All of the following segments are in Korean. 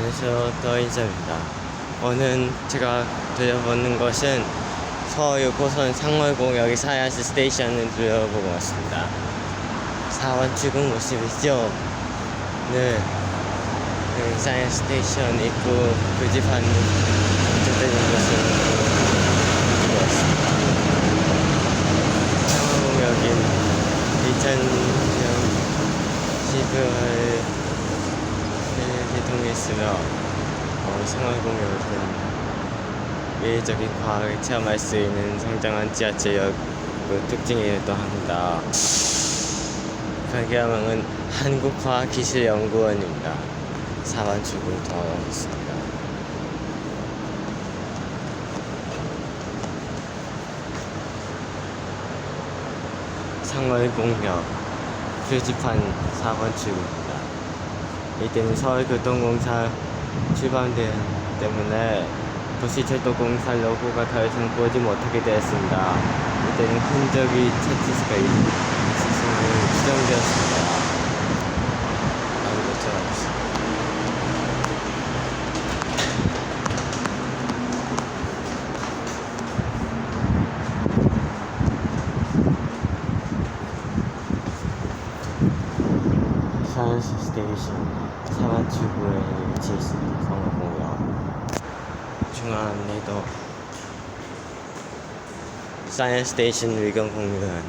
안녕하세요 더인자입니다. 오늘 제가 들려보는 것은 서울 6호선 상월공역의 사야스 스테이션을 들려보고 왔습니다. 사원 출근 모습이죠? 네. 여기 사야스 스테이션 표지판 전체적인 것을 보고 왔습니다. 상월공역인 2000년 12월 개 통했으며 어, 생활공역은 미래적인 과학을 체험할 수 있는 성장한 지하철역 그 특징이기도 합니다. 가게야망은 한국과학기술연구원입니다. 사반 출구 도와가겠습니다. 상월공역 표지판 4번 출구입니다. 이때는 서울교통공사 출범된 때문에 도시철도공사 로고가 더 이상 보지 못하게 되었습니다. 이때는 흔적이 찾을 수가 있으심을 추정되었습니다. 아무것도 없습니다. 사마추구에 위치해 있습니다. 성공역 중앙 안내도 사이언스 스테이션 의견 공유관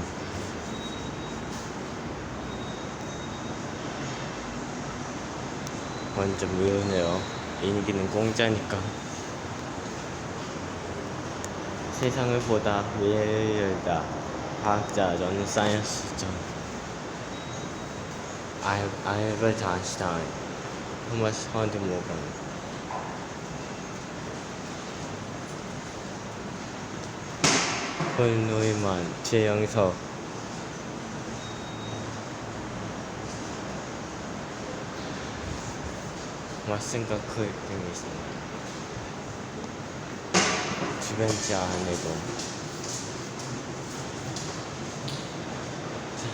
완전 무효네요. 인기는 공짜니까 세상을 보다 미래를 열다 과학자 저는 사이언스죠. 알, 알버트 아인슈타인, 토마스 헌트 모건. 폴 노이만, 최영석. 왓슨과 크 등이 있습니다. 주변지 안에도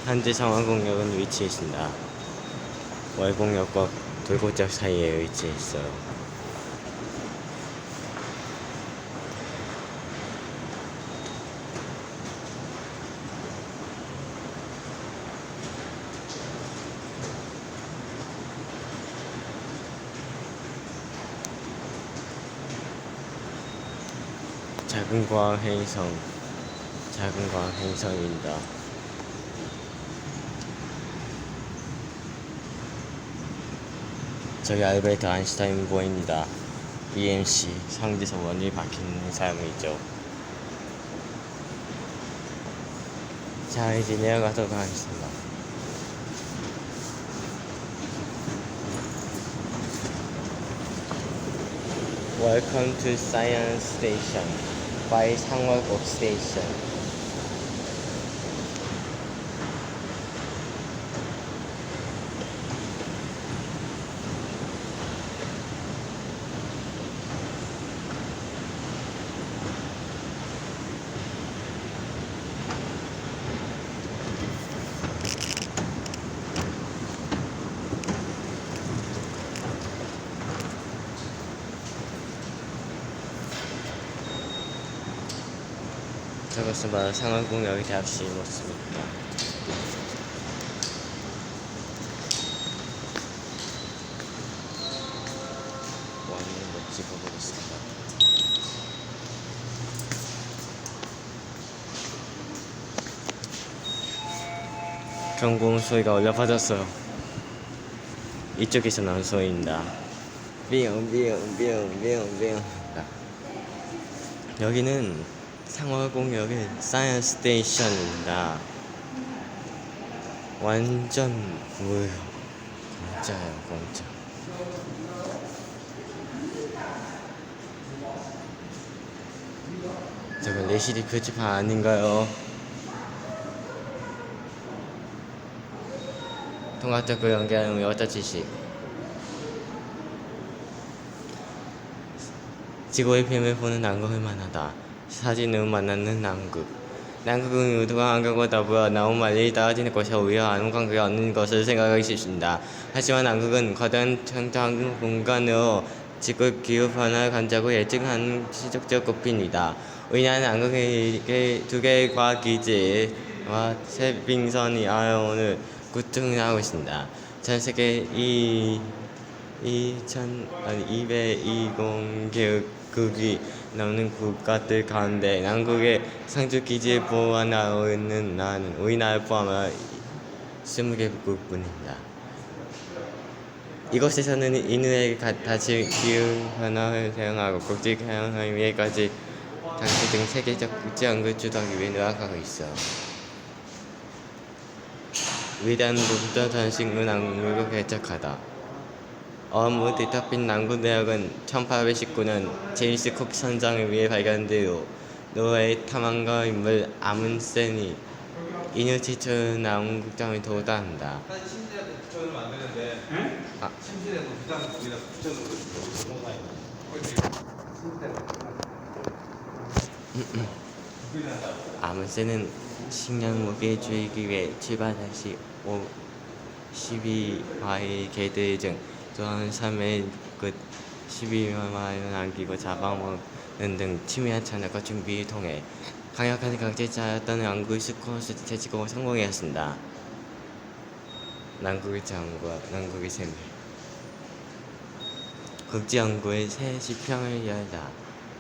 현재 상황 공역은 위치해 있습니다. 월공역과 돌고짝 사이에 위치해 있어요. 작은 과학 행성, 작은 과학 행성입니다. 저기 알베르트 아인슈타인 보입니다. EMC 상대에서 원이 박히는 사람이죠. 자 이제 내려가도록 하겠습니다. Welcome to Science Station by 상월곡 Station. 저것은 바로 상월공역의 대학시 모습입니다. 원을 못 찍어보겠습니다. 경공 소리가 올려받았어요. 이쪽에서 나온 소리입니다. 삐용 삐용 삐용 삐용 삐용 여기는 상월공역의 사이언스 스테이션입니다. 완전 무료. 공짜예요, 공짜. 저거 레시디 표지판 아닌가요? 통합적으로 연계하는 여자 지식. 지구의 뱀을 보는 남극을 만하다. 사진으로 만나는 남극. 남극은 우주와 환경과 더불어 너무 멀리 떨어지는 곳에 오히려 아무 관계가 없는 것을 생각하기 쉽습니다. 하지만 남극은 거대한 평평 공간으로 지구 기후 변화를 감지하고 예측하는 시적적 고비입니다. 우리나라는 남극에 두 개의 과학 기지와 새 빙선이 아래오늘 구축하고 있습니다. 전 세계 이 2천 아니 220개국이 넘는 국가들 가운데 남극의 상주 기지에 보관하고 있는 나라는 우리나라를 포함한 20개 국뿐입니다. 이곳에서는 인후에 다시 기후 변화를 대응하고 국제 해양을 위해까지 당시 등 세계적 국제 연구를 주도하기 위해 노력하고 있어. 위대한 목표 전식물 남극을 개척하다. 어무 뒤덮인 남구 대역은 1819년 제임스 쿡 선장을 위해 발견되어 노르웨이 탐험가 인물 아문센이 인류 최초 남극점에 도달한다. 한 침대에도 붙여놓으면 안 되는데 아. 부장 거기다 아문센은 식량 무기를 줄이기 위해 출발 당시 5, 12마일 개들 중 또한 3일 끝 12마일을 남기고 잡아먹는 등 치밀한 전략과 준비를 통해 강력한 강제자였던 스코어스 되지고 성공했습니다. 남극의 장과 남극의 샘 국제연구의 새 지평을 열다.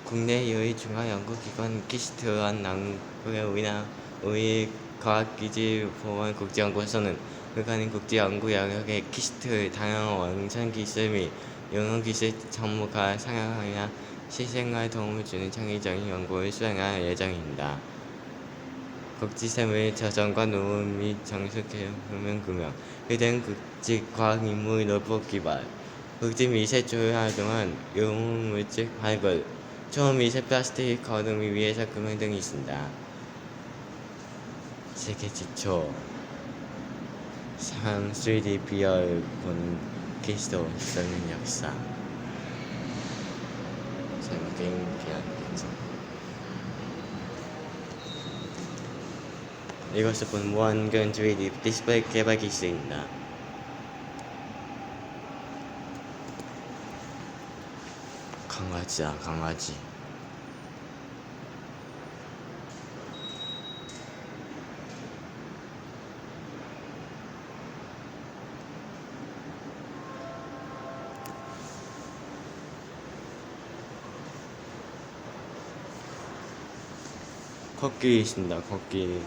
국내 유일 중앙연구기관 키스트한 남극의 우리나 우리 과학기지 보안 국제연구소는 그간의 국제연구 영역의 키스트 다양한 원천 기술 및 영어 기술 전문가 상향하여 실생활 도움을 주는 창의적인 연구를 수행할 예정입니다. 국지샘의 저장과 노후 및 정수개혁 금융 그등 국제 과학 임무 로봇 기반 국제 미세 조율 동안 용물질 발굴 초미세 플라스틱 거름을 위해서 금융 등이 있습니다. 세계 지초 상 3D 비열 본 키스토 설명 역사. 설명 게임 비열 역사 이것을 본 무한견 3D 디스플레이 개발 기술입니다. 강아지야 강아지 있습니다 코끼리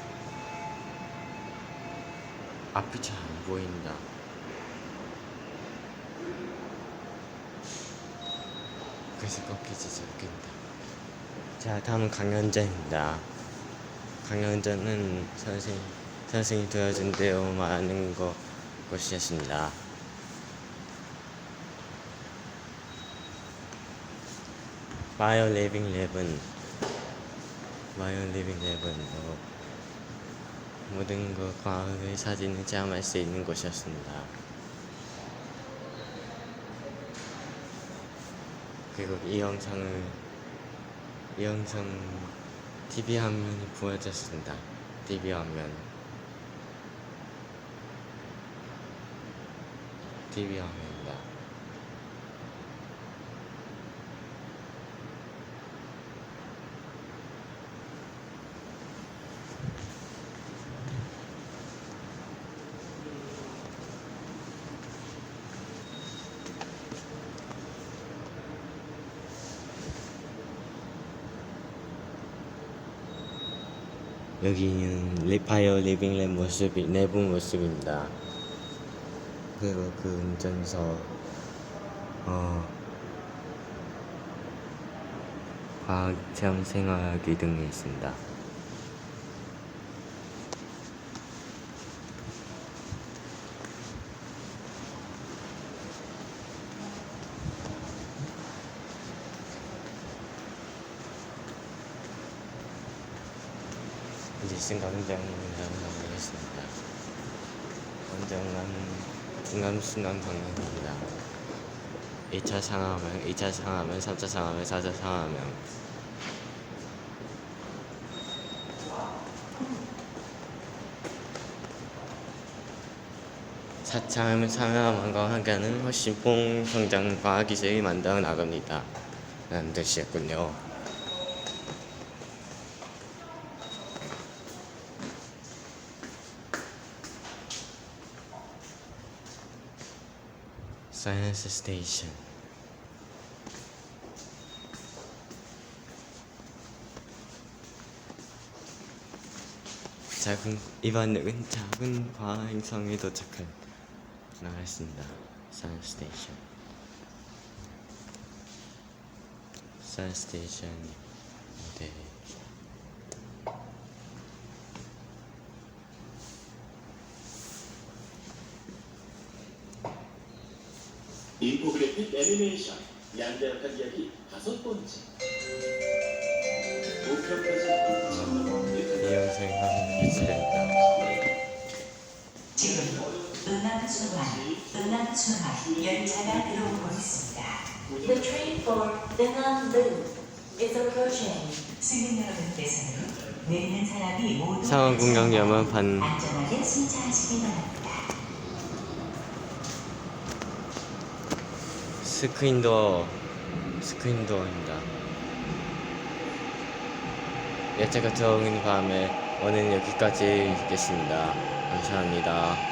앞이 잘 안 보인다 그래서 꺾이지 적겠다. 자, 다음은 강연자입니다. 강연자는 선생, 선생님이 되어준 대로 많은 거, 것이었습니다. 바이오 리빙 랩은, 바이오 리빙 랩은 뭐, 모든 것 과학의 사진을 체험할 수 있는 곳이었습니다. 그리고 이 영상을 이 영상 TV 화면이 보여졌습니다. TV 화면 TV 화면입니다. 여기는 리파이어 리빙랩 모습이 내부 모습입니다. 그리고 그 운전석 어 과학 체험 생활하기 등이 있습니다. 이승 가는데 영남 가겠습니다. 원장남 중남 순남 강남입니다. 1차 상하면 2차 상하면 3차 상하면 4차 상하면 사창하면 상하만과 한가는 훨씬 뽕 성장과 기세의 만당 나갑니다. 안 되시겠군요. 사이언스 스테이션 작은 이번은 작은 과행성에 도착한 나갔습니다. 사이언스 스테이션 사이언스 스테이션 네. 인포그래픽 애니메이션 양대역한 이야기 다섯 번째 이. 지금 열차가 들어오고 있습니다. The train for Danang Loop is approaching. 승객 여러분께서는 내리는 사람이 모두 상원 공격염은 반 안전하게 승차하시기 바랍니다. 스크린도어 스크린도어입니다. 열차가 들어오는 밤에 오늘 여기까지 있겠습니다. 감사합니다.